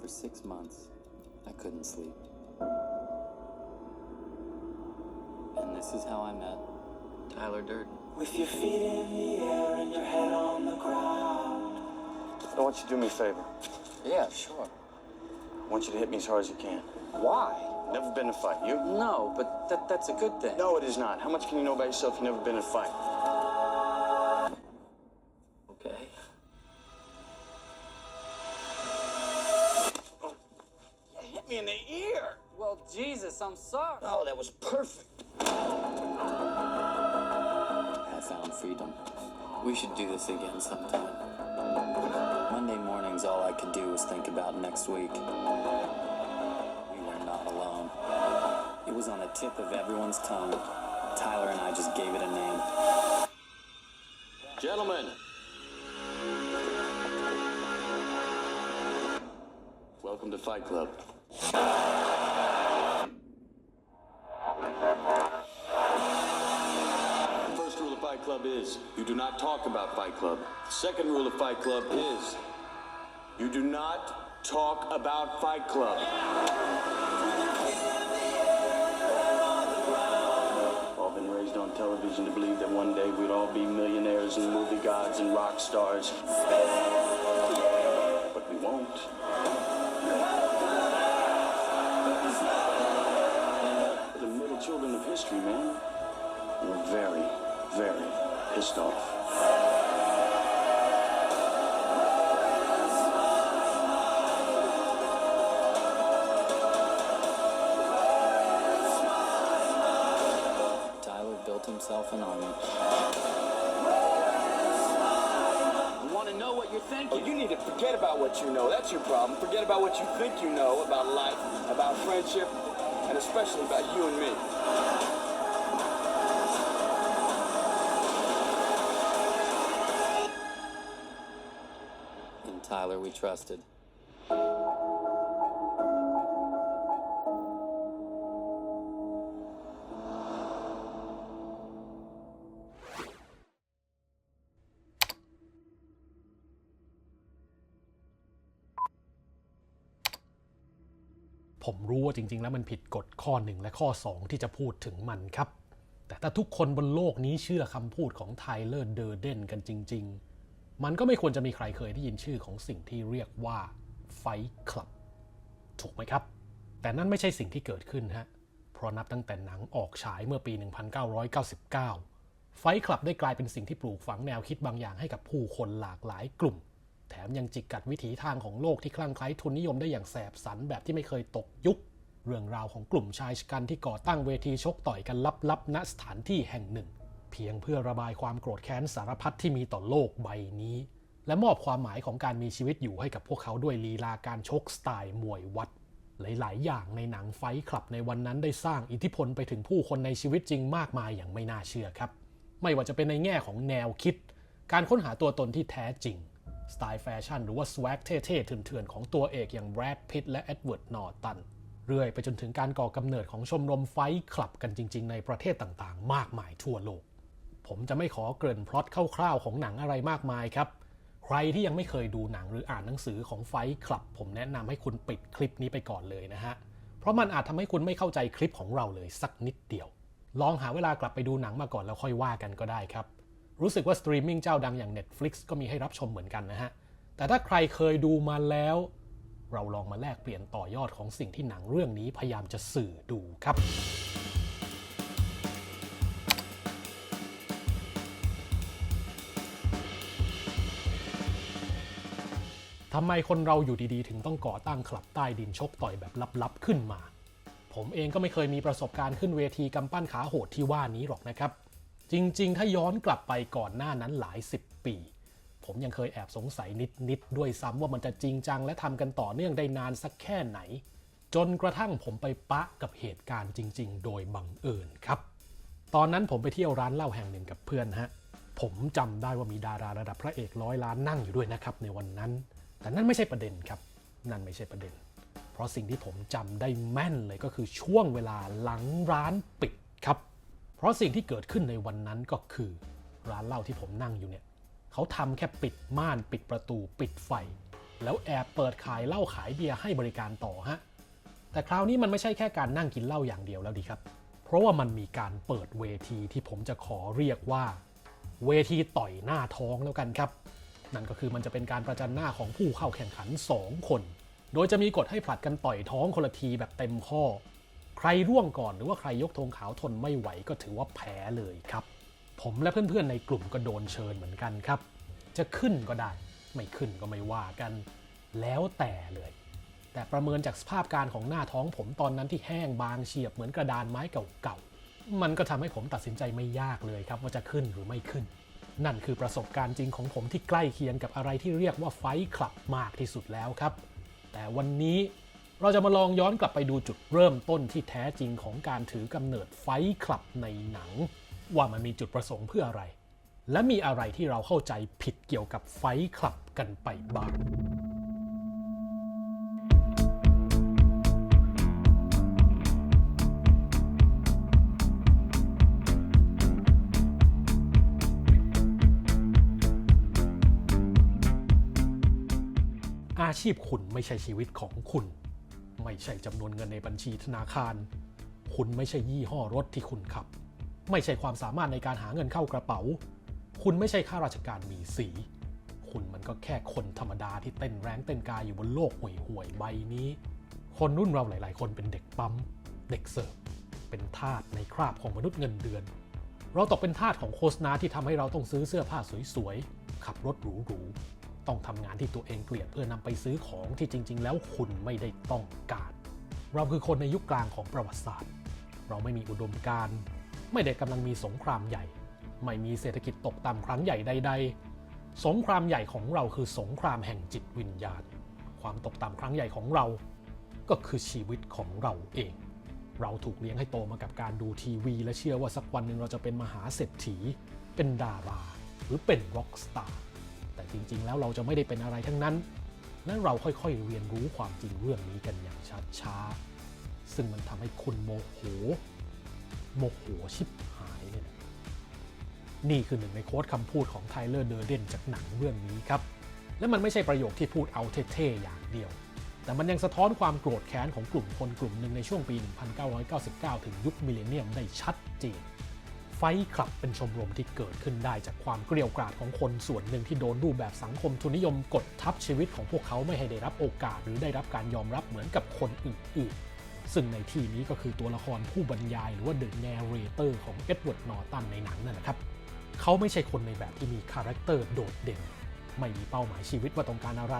For six months, I couldn't sleep. And this is how I met Tyler Durden. With your feet in the air and your head on the ground. I want you to do me a favor. Yeah, sure. I want you to hit me as hard as you can. Why? Never been in a fight. You? No, but that, that's a good thing. No, it is not. How much can you know about yourself? You've never been in a fight. Me in the ear. Well, Jesus, I'm sorry. Oh, that was perfect. I found freedom. We should do this again sometime. Monday mornings, all I could do was think about next week. We were not alone. It was on the tip of everyone's tongue. Tyler and I just gave it a name. Gentlemen. Welcome to Fight Club. The first rule of Fight Club is you do not talk about Fight Club. The second rule of Fight Club is you do not talk about Fight Club. All been raised on television to believe that one day we'd all be millionaires and movie gods and rock stars. Forget about what you know. That's your problem. Forget about what you think you know about life, about friendship, and especially about you and me. In Tyler, we trusted. ผมรู้ว่าจริง ๆ แล้วมันผิดกฎข้อหนึ่งและข้อ 2 ที่จะพูดถึงมันครับ แต่ถ้าทุกคนบนโลกนี้เชื่อคำพูดของไทเลอร์เดอร์เดนกันจริง ๆ มันก็ไม่ควรจะมีใครเคยได้ยินชื่อของสิ่งที่เรียกว่าไฟคลับ ถูกไหมครับ แต่นั่นไม่ใช่สิ่งที่เกิดขึ้นฮะ เพราะนับตั้งแต่หนังออกฉายเมื่อปี 1999 ไฟคลับได้กลายเป็นสิ่งที่ปลูกฝังแนวคิดบางอย่างให้กับผู้คนหลากหลายกลุ่ม แถมยังจิกกัดวิถีทางของโลกที่คลั่งไคล้ทุนนิยมได้อย่างแสบสันแบบที่ไม่เคยตกยุค เรื่องราวของกลุ่มชายชกันที่ก่อตั้งเวทีชกต่อยกันลับๆณสถานที่แห่งหนึ่ง เพียงเพื่อระบายความโกรธแค้นสารพัดที่มีต่อโลกใบนี้ และมอบความหมายของการมีชีวิตอยู่ให้กับพวกเขาด้วยลีลาการชกสไตล์มวยวัดหลาย ๆ อย่างในหนังไฟคลับในวันนั้นได้สร้างอิทธิพลไปถึงผู้คนในชีวิตจริงมากมายอย่างไม่น่าเชื่อครับ ไม่ว่าจะเป็นในแง่ของแนวคิด การค้นหาตัวตนที่แท้จริง สไตล์แฟชั่นหรือว่าสว a กเท่ๆเถื่อนๆ ของตัวเอกอย่างแบรดพิตและเอ็ดเวิร์ดนอร์ตันเรื่อยไปจนถึงการก่อกำเนิดของชมรมไฟคลับกันจริง ๆ ในประเทศต่างๆ มากมายทั่วโลก ผมจะไม่ขอเกริ่นพล็อตคร่าวๆของหนังอะไรมากมายครับ ใครที่ยังไม่เคยดูหนังหรืออ่านหนังสือของไฟคลับ ผมแนะนำให้คุณปิดคลิปนี้ไปก่อนเลยนะฮะเพราะมันอาจทำให้คุณไม่เข้าใจคลิปของเราเลยสักนิดเดียว ลองหาเวลากลับไปดูหนังมาก่อนแล้วค่อยว่ากันก็ได้ครับ รู้สึกว่าสตรีมมิ่งเจ้าดังอย่าง Netflix ก็มีให้รับชมเหมือนกันนะฮะ แต่ถ้าใครเคยดูมาแล้ว เราลองมาแลกเปลี่ยนต่อยอดของสิ่งที่หนังเรื่องนี้พยายามจะสื่อดูครับ ทำไมคนเราอยู่ดีๆ ถึงต้องก่อตั้งคลับใต้ดินชกต่อยแบบลับๆขึ้นมา ผมเองก็ไม่เคยมีประสบการณ์ขึ้นเวทีกำปั้นขาโหดที่ว่านี้หรอกนะครับ จริง ๆ ถ้าย้อนกลับไปก่อนหน้านั้นหลายสิบปี ผมยังเคยแอบสงสัยนิด ๆ ด้วยซ้ำว่ามันจะจริงจังและทำกันต่อเนื่องได้นานสักแค่ไหน จนกระทั่งผมไปปะกับเหตุการณ์จริง ๆ โดยบังเอิญครับ ตอนนั้นผมไปเที่ยวร้านเหล้าแห่งหนึ่งกับเพื่อนฮะผมจำได้ว่ามีดาราระดับพระเอกร้อยล้านนั่งอยู่ด้วยนะครับในวันนั้น แต่นั่นไม่ใช่ประเด็นครับ นั่นไม่ใช่ประเด็น เพราะสิ่งที่ผมจำได้แม่นเลยก็คือช่วงเวลาหลังร้านปิดครับ เพราะสิ่งที่เกิดขึ้นในวันนั้นก็คือ ร้านเหล้าที่ผมนั่งอยู่เนี่ยเขาทำแค่ปิดม่านปิดประตูปิดไฟ แล้วแอบเปิดขายเหล้าขายเบียร์ให้บริการต่อฮะแต่คราวนี้มันไม่ใช่แค่การนั่งกินเหล้าอย่างเดียวแล้วดีครับ เพราะว่ามันมีการเปิดเวทีที่ผมจะขอเรียกว่า เวทีต่อยหน้าท้องแล้วกันครับ นั่นก็คือมันจะเป็นการประจันหน้าของผู้เข้าแข่งขัน 2 คน โดยจะมีกฎให้ผลัดกันต่อยท้องคนละทีแบบเต็มข้อ ใครร่วงก่อนหรือว่าใครยกธงขาวทนไม่ไหวก็ถือว่าแพ้เลยครับ ผมและเพื่อนๆในกลุ่มก็โดนเชิญเหมือนกันครับ จะขึ้นก็ได้ ไม่ขึ้นก็ไม่ว่ากัน แล้วแต่เลย แต่ประเมินจากสภาพการของหน้าท้องผมตอนนั้นที่แห้งบางเฉียบเหมือนกระดานไม้เก่าๆ มันก็ทำให้ผมตัดสินใจไม่ยากเลยครับว่าจะขึ้นหรือไม่ขึ้น นั่นคือประสบการณ์จริงของผมที่ใกล้เคียงกับอะไรที่เรียกว่าไฟคลับมากที่สุดแล้วครับ แต่วันนี้ เราจะมาลองย้อนกลับไปดูจุดเริ่มต้นที่แท้จริงของการถือกำเนิดไฟคลับในหนัง ว่ามันมีจุดประสงค์เพื่ออะไร และมีอะไรที่เราเข้าใจผิดเกี่ยวกับไฟคลับกันไปบ้างอาชีพคุณไม่ใช่ชีวิตของคุณ ไม่ใช่จำนวนเงินในบัญชีธนาคาร คุณไม่ใช่ยี่ห้อรถที่คุณขับ ไม่ใช่ความสามารถในการหาเงินเข้ากระเป๋า คุณไม่ใช่ข้าราชการมีสี คุณมันก็แค่คนธรรมดาที่เต้นแรงเต้นกายอยู่บนโลกห่วยห่วยๆใบนี้ คนรุ่นเราหลาย ๆ คนเป็นเด็กปั๊ม เด็กเสิร์ฟ เป็นทาสในคราบของมนุษย์เงินเดือน เราตกเป็นทาสของโฆษณาที่ทำให้เราต้องซื้อเสื้อผ้าสวยๆ ขับรถหรูๆ ต้องทำงานที่ตัวเองเกลียดเพื่อนำไปซื้อของที่จริง ๆ แล้วคุณไม่ได้ต้องการ เราคือคนในยุคกลางของประวัติศาสตร์ เราไม่มีอุดมการณ์ ไม่ได้กำลังมีสงครามใหญ่ ไม่มีเศรษฐกิจตกต่ำครั้งใหญ่ใด ๆ สงครามใหญ่ของเราคือสงครามแห่งจิตวิญญาณ ความตกต่ำครั้งใหญ่ของเรา ก็คือชีวิตของเราเอง เราถูกเลี้ยงให้โตมากับการดูทีวี และเชื่อว่าสักวันหนึ่งเราจะเป็นมหาเศรษฐี เป็นดารา หรือเป็นร็อกสตาร์ แต่จริง ๆ แล้วเราจะไม่ได้เป็นอะไรทั้งนั้น และเราค่อยๆเรียนรู้ความจริงเรื่องนี้กันอย่างช้าๆ ซึ่งมันทำให้คุณโมโห โมโหชิบหายเลยนะนี่คือหนึ่งในโค้ดคำพูดของไทเลอร์เดอร์เดนจากหนังเรื่องนี้ครับ และมันไม่ใช่ประโยคที่พูดเอาเท่ๆอย่างเดียว แต่มันยังสะท้อนความโกรธแค้นของกลุ่มคนกลุ่มหนึ่งในช่วงปี 1999 ถึงยุคมิเลเนียมได้ชัดเจน ไฟคลับเป็นชมรมที่เกิดขึ้นได้จากความเกลียวกราดของคนส่วนหนึ่งที่โดนรูปแบบสังคมทุนนิยมกดทับชีวิตของพวกเขาไม่ให้ได้รับโอกาสหรือได้รับการยอมรับเหมือนกับคนอื่นๆ ซึ่งในที่นี้ก็คือตัวละครผู้บรรยายหรือว่า The Narrator ของเอ็ดเวิร์ดนอร์ตันในหนังนั่นแหละครับ เขาไม่ใช่คนในแบบที่มีคาแรคเตอร์โดดเด่น ไม่มีเป้าหมายชีวิตว่าต้องการอะไร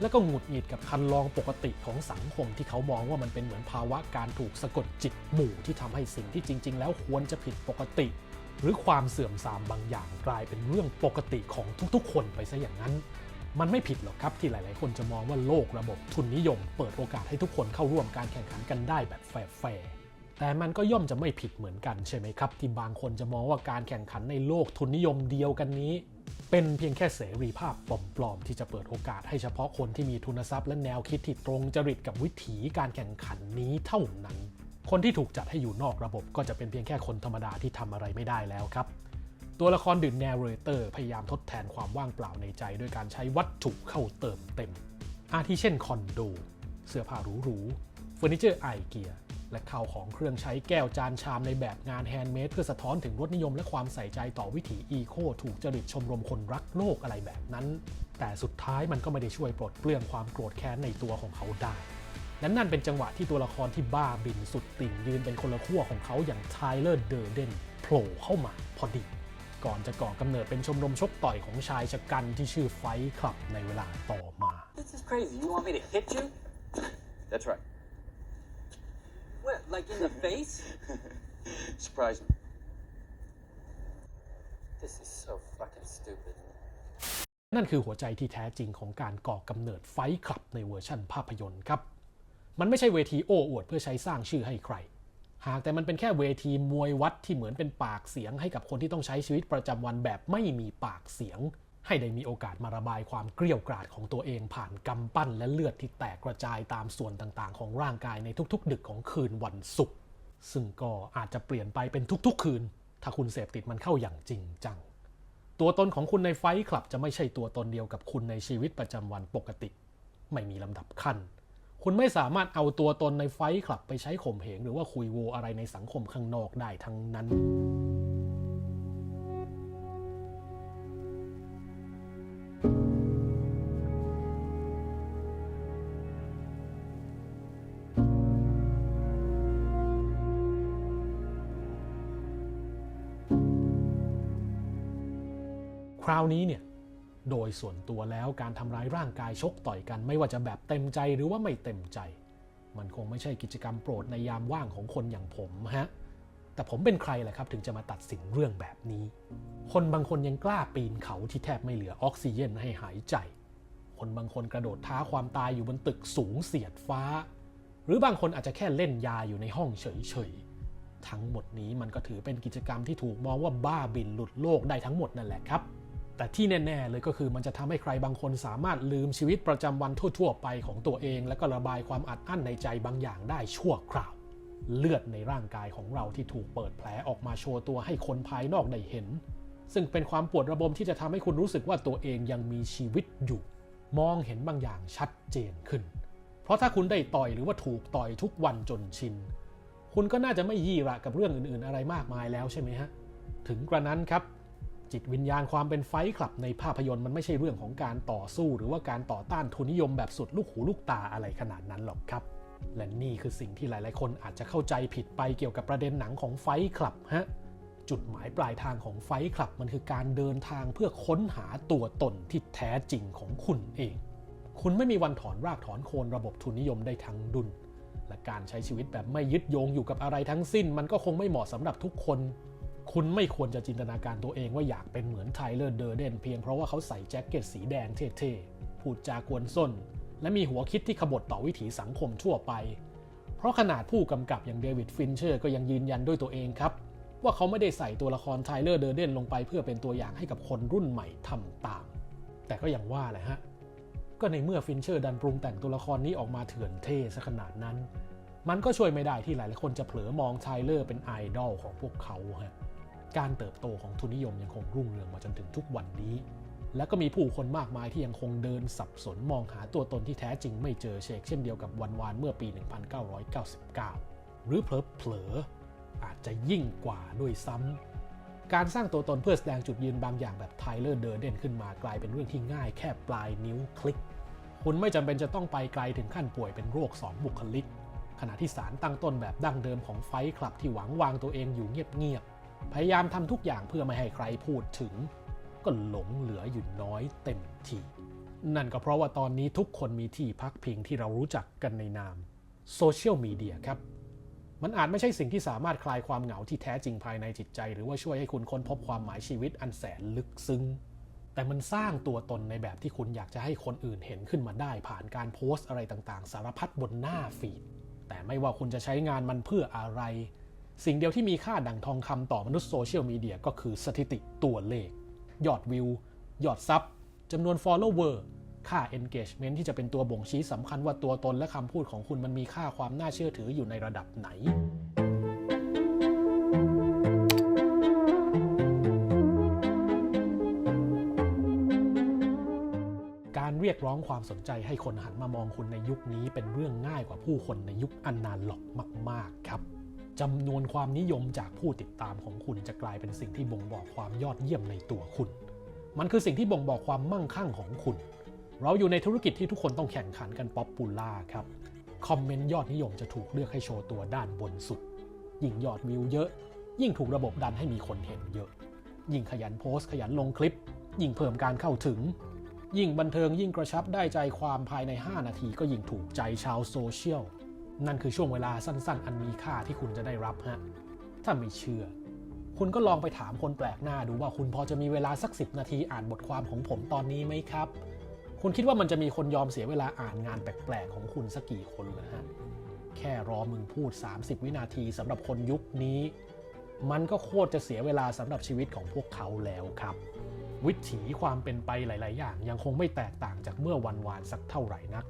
แล้วก็หงุดหงิดกับคันลองปกติของสังคมที่เขามองว่ามันเป็นเหมือนภาวะการถูกสะกดจิตหมู่ที่ทำให้สิ่งที่จริง ๆ แล้วควรจะผิดปกติ หรือความเสื่อมทรามบางอย่างกลายเป็นเรื่องปกติของทุกๆ คนไปซะอย่างนั้น มันไม่ผิดหรอกครับที่หลาย ๆ คนจะมองว่าโลกระบบทุนนิยม เปิดโอกาสให้ทุกคนเข้าร่วมการแข่งขันกันได้แบบแฟร์แต่มันก็ย่อมจะไม่ผิดเหมือนกันใช่ไหมครับ ที่บางคนจะมองว่าการแข่งขันในโลกทุนนิยมเดียวกันนี้ เป็นเพียงแค่เสรีภาพปลอมๆที่จะเปิดโอกาสให้เฉพาะคนที่มีทุนทรัพย์และแนวคิดที่ตรงจริตกับวิถีการแข่งขันนี้เท่านั้น คนที่ถูกจัดให้อยู่นอกระบบก็จะเป็นเพียงแค่คนธรรมดาที่ทำอะไรไม่ได้แล้วครับ ตัวละครดื่น narrator พยายามทดแทนความว่างเปล่าในใจ ด้วยการใช้วัตถุเข้าเติมเต็ม อาทิเช่นคอนโด เสื้อผ้าหรูๆเฟอร์นิเจอร์ไอเกีย และข้าวของเครื่องใช้แก้วจานชามในแบบงานแฮนด์เมดเพื่อสะท้อนถึงรสนิยมและความใส่ใจต่อวิถีอีโคถูกจริตชมรมคนรักโลกอะไรแบบนั้น แต่สุดท้ายมันก็ไม่ได้ช่วยปลดเปลื้องความโกรธแค้นในตัวของเขาได้และนั่นเป็นจังหวะที่ตัวละครที่บ้าบินสุดติ่งยืนเป็นคนละขั้วของเขาอย่างไทเลอร์เดอร์เดนโผล่เข้ามาพอดี ก่อนจะก่อกำเนิดเป็นชมรมชกต่อยของชายชะกันที่ชื่อไฟท์คลับในเวลาต่อมา This is crazy. You want me to hit you? That's right. What, like in the face? Surprise me. This is so fucking stupid. นั่นคือหัวใจที่แท้จริงของการก่อกำเนิดไฟท์คลับในเวอร์ชั่นภาพยนตร์ครับ มันไม่ใช่เวทีโอ้อวดเพื่อใช้สร้างชื่อให้ใคร หากแต่มันเป็นแค่เวทีมวยวัดที่เหมือนเป็นปากเสียงให้กับคนที่ต้องใช้ชีวิตประจำวันแบบไม่มีปากเสียง ให้ได้มีโอกาสมาระบายความเกลี้ยวกราดของตัวเองผ่านกำปั้นและเลือดที่แตกกระจายตามส่วนต่างๆ ของร่างกายในทุกๆ ดึกของคืนวันศุกร์ซึ่งก็อาจจะเปลี่ยนไปเป็นทุกๆ คืน ถ้าคุณเสพติดมันเข้าอย่างจริงจัง ตัวตนของคุณในไฟคลับจะไม่ใช่ตัวตนเดียวกับคุณในชีวิตประจำวันปกติ ไม่มีลำดับขั้น คุณไม่สามารถเอาตัวตนในไฟคลับไปใช้ข่มเหงหรือว่าคุยโวอะไรในสังคมข้างนอกได้ทั้งนั้นาวนี้เนี่ยโดยส่วนตัวแล้วการทำร้ายร่างกายชกต่อยกัน ไม่ว่าจะแบบเต็มใจหรือว่าไม่เต็มใจ มันคงไม่ใช่กิจกรรมโปรดในยามว่างของคนอย่างผมฮะแต่ผมเป็นใครแหละครับถึงจะมาตัดสินเรื่องแบบนี้ คนบางคนยังกล้าปีนเขาที่แทบไม่เหลือออกซิเจนให้หายใจ คนบางคนกระโดดท้าความตายอยู่บนตึกสูงเสียดฟ้า หรือบางคนอาจจะแค่เล่นยาอยู่ในห้องเฉยๆทั้งหมดนี้มันก็ถือเป็นกิจกรรมที่ถูกมองว่าบ้าบินหลุดโลกได้ทั้งหมดนั่นแหละครับ แต่ที่แน่ ๆ เลยก็คือมันจะทำให้ใครบางคนสามารถลืมชีวิตประจำวันทั่ว ๆ ไปของตัวเอง แล้วก็ระบายความอัดอั้นในใจบางอย่างได้ชั่วคราว เลือดในร่างกายของเราที่ถูกเปิดแผลออกมาโชว์ตัวให้คนภายนอกได้เห็น ซึ่งเป็นความปวดระบมที่จะทำให้คุณรู้สึกว่าตัวเองยังมีชีวิตอยู่ มองเห็นบางอย่างชัดเจนขึ้น เพราะถ้าคุณได้ต่อยหรือว่าถูกต่อยทุกวันจนชิน คุณก็น่าจะไม่ยี่ระกับเรื่องอื่น ๆ อะไรมากมายแล้วใช่ไหมฮะ ถึงกระนั้นครับ จิตวิญญาณความเป็นไฟคลับในภาพยนตร์มันไม่ใช่เรื่องของการต่อสู้ หรือว่าการต่อต้านทุนนิยมแบบสุดลูกหูลูกตาอะไรขนาดนั้นหรอกครับ และนี่คือสิ่งที่หลายๆ คนอาจจะเข้าใจผิดไปเกี่ยวกับประเด็นหนังของไฟคลับฮะจุดหมายปลายทางของไฟคลับมันคือการเดินทางเพื่อค้นหาตัวตนที่แท้จริงของคุณเอง คุณไม่มีวันถอนรากถอนโคนระบบทุนนิยมได้ทั้งดุนและการใช้ชีวิตแบบไม่ยึดโยงอยู่กับอะไรทั้งสิ้น มันก็คงไม่เหมาะสำหรับทุกคน คุณไม่ควรจะจินตนาการตัวเองว่าอยากเป็นเหมือนไทเลอร์เดอร์เดนเพียงเพราะว่าเขาใส่แจ็คเก็ตสีแดงเท่ๆ พูดจากวนส้น และมีหัวคิดที่ขบฏต่อวิถีสังคมทั่วไป เพราะขนาดผู้กำกับอย่างเดวิดฟินเชอร์ก็ยังยืนยันด้วยตัวเองครับ ว่าเขาไม่ได้ใส่ตัวละครไทเลอร์เดอร์เดนลงไปเพื่อเป็นตัวอย่างให้กับคนรุ่นใหม่ทำตาม แต่ก็อย่างว่าแหละฮะก็ในเมื่อฟินเชอร์ดันปรุงแต่งตัวละครนี้ออกมาเถื่อนเท่ซะขนาดนั้น มันก็ช่วยไม่ได้ที่หลายๆคนจะเผลอมองไทเลอร์เป็นไอดอลของพวกเขาฮะ การเติบโตของทุนนิยมยังคงรุ่งเรืองมาจนถึงทุกวันนี้ และก็มีผู้คนมากมายที่ยังคงเดินสับสนมองหาตัวตนที่แท้จริงไม่เจอเชกเช่นเดียวกับวันวานเมื่อปี 1999 หรือเผลอๆอาจจะยิ่งกว่าด้วยซ้ำการสร้างตัวตนเพื่อแสดงจุดยืนบางอย่างแบบไทเลอร์เดอร์เด่นขึ้นมากลายเป็นเรื่องที่ง่ายแค่ปลายนิ้วคลิก คุณไม่จำเป็นจะต้องไปไกลถึงขั้นป่วยเป็นโรคสองบุคลิก ขณะที่สารตั้งต้นแบบดั้งเดิมของไฟคลับที่หวังวางตัวเองอยู่เงียบ พยายามทำทุกอย่างเพื่อไม่ให้ใครพูดถึง ก็หลงเหลืออยู่น้อยเต็มทีนั่นก็เพราะว่าตอนนี้ทุกคนมีที่พักพิงที่เรารู้จักกันในนามโซเชียลมีเดียครับ มันอาจไม่ใช่สิ่งที่สามารถคลายความเหงาที่แท้จริงภายในจิตใจ หรือว่าช่วยให้คุณค้นพบความหมายชีวิตอันแสนลึกซึ้ง แต่มันสร้างตัวตนในแบบที่คุณอยากจะให้คนอื่นเห็นขึ้นมาได้ ผ่านการโพสต์อะไรต่างๆ สารพัดบนหน้าฟีด แต่ไม่ว่าคุณจะใช้งานมันเพื่ออะไร สิ่งเดียวที่มีค่าดังทองคำต่อมนุษย์โซเชียลมีเดียก็คือสถิติตัวเลข ยอดวิว ยอดซับจำนวน follower ค่า engagement ที่จะเป็นตัวบ่งชี้สำคัญว่าตัวตนและคำพูดของคุณมันมีค่าความน่าเชื่อถืออยู่ในระดับไหน การเรียกร้องความสนใจให้คนหันมามองคุณในยุคนี้เป็นเรื่องง่ายกว่าผู้คนในยุคอันาล็อกมาก ๆ ครับ จำนวนความนิยมจากผู้ติดตามของคุณจะกลายเป็นสิ่งที่บ่งบอกความยอดเยี่ยมในตัวคุณ มันคือสิ่งที่บ่งบอกความมั่งคั่งของคุณ เราอยู่ในธุรกิจที่ทุกคนต้องแข่งขันกันป๊อปปูล่าครับ คอมเมนต์ยอดนิยมจะถูกเลือกให้โชว์ตัวด้านบนสุด ยิ่งยอดวิวเยอะ ยิ่งถูกระบบดันให้มีคนเห็นเยอะ ยิ่งขยันโพสต์ขยันลงคลิป ยิ่งเพิ่มการเข้าถึง ยิ่งบันเทิงยิ่งกระชับได้ใจความภายใน 5 นาทีก็ยิ่งถูกใจชาวโซเชียล นั่นคือช่วงเวลาสั้นๆ อันมีค่าที่คุณจะได้รับฮะ ถ้าไม่เชื่อ คุณก็ลองไปถามคนแปลกหน้าดูว่าคุณพอจะมีเวลาสักสินาทีอ่านบทความของผมตอนนี้ไหมครับ คุณคิดว่ามันจะมีคนยอมเสียเวลาอ่านงานแปลกๆของคุณสักกี่คนเหรอฮะ แค่รอมึงพูด 30 วินาทีสำหรับคนยุคนี้ มันก็โคตรจะเสียเวลาสำหรับชีวิตของพวกเขาแล้วครับ วิถีความเป็นไปหลาย ๆ อย่างยังคงไม่แตกต่างจากเมื่อวันวานสักเท่าไหร่นัก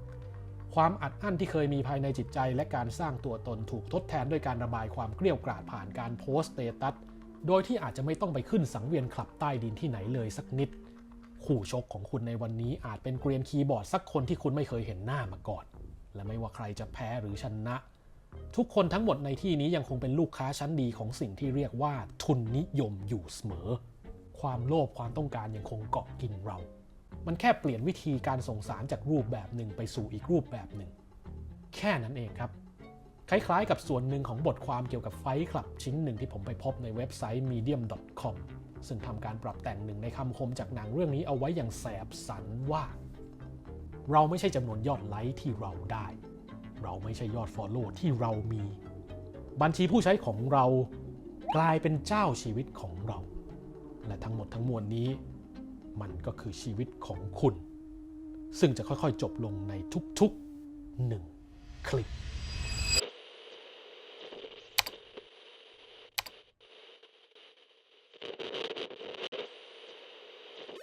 ความอัดอั้นที่เคยมีภายในจิตใจ และการสร้างตัวตนถูกทดแทนด้วยการระบายความเกลี้ยวกราดผ่านการโพสต์เตตัสโดยที่อาจจะไม่ต้องไปขึ้นสังเวียนคลับใต้ดินที่ไหนเลยสักนิด คู่ชกของคุณในวันนี้อาจเป็นเกรียนคีย์บอร์ดสักคนที่คุณไม่เคยเห็นหน้ามาก่อน และไม่ว่าใครจะแพ้หรือชนะ ทุกคนทั้งหมดในที่นี้ยังคงเป็นลูกค้าชั้นดีของสิ่งที่เรียกว่าทุนนิยมอยู่เสมอ ความโลภความต้องการยังคงเกาะกินเรา มันแค่เปลี่ยนวิธีการส่งสารจากรูปแบบหนึ่งไปสู่อีกรูปแบบหนึ่ง แค่นั้นเองครับ คล้ายๆ กับส่วนหนึ่งของบทความเกี่ยวกับไฟคลับชิ้นหนึ่งที่ผมไปพบในเว็บไซต์ medium.com ซึ่งทำการปรับแต่งหนึ่งในคำคมจากหนังเรื่องนี้เอาไว้อย่างแสบสันว่า เราไม่ใช่จำนวนยอดไลค์ที่เราได้ เราไม่ใช่ยอด Follow ที่เรามี บัญชีผู้ใช้ของเรากลายเป็นเจ้าชีวิตของเรา และทั้งหมดทั้งมวลนี้ มันก็คือชีวิตของคุณ ซึ่งจะค่อยๆจบลงในทุกๆหนึ่งคลิป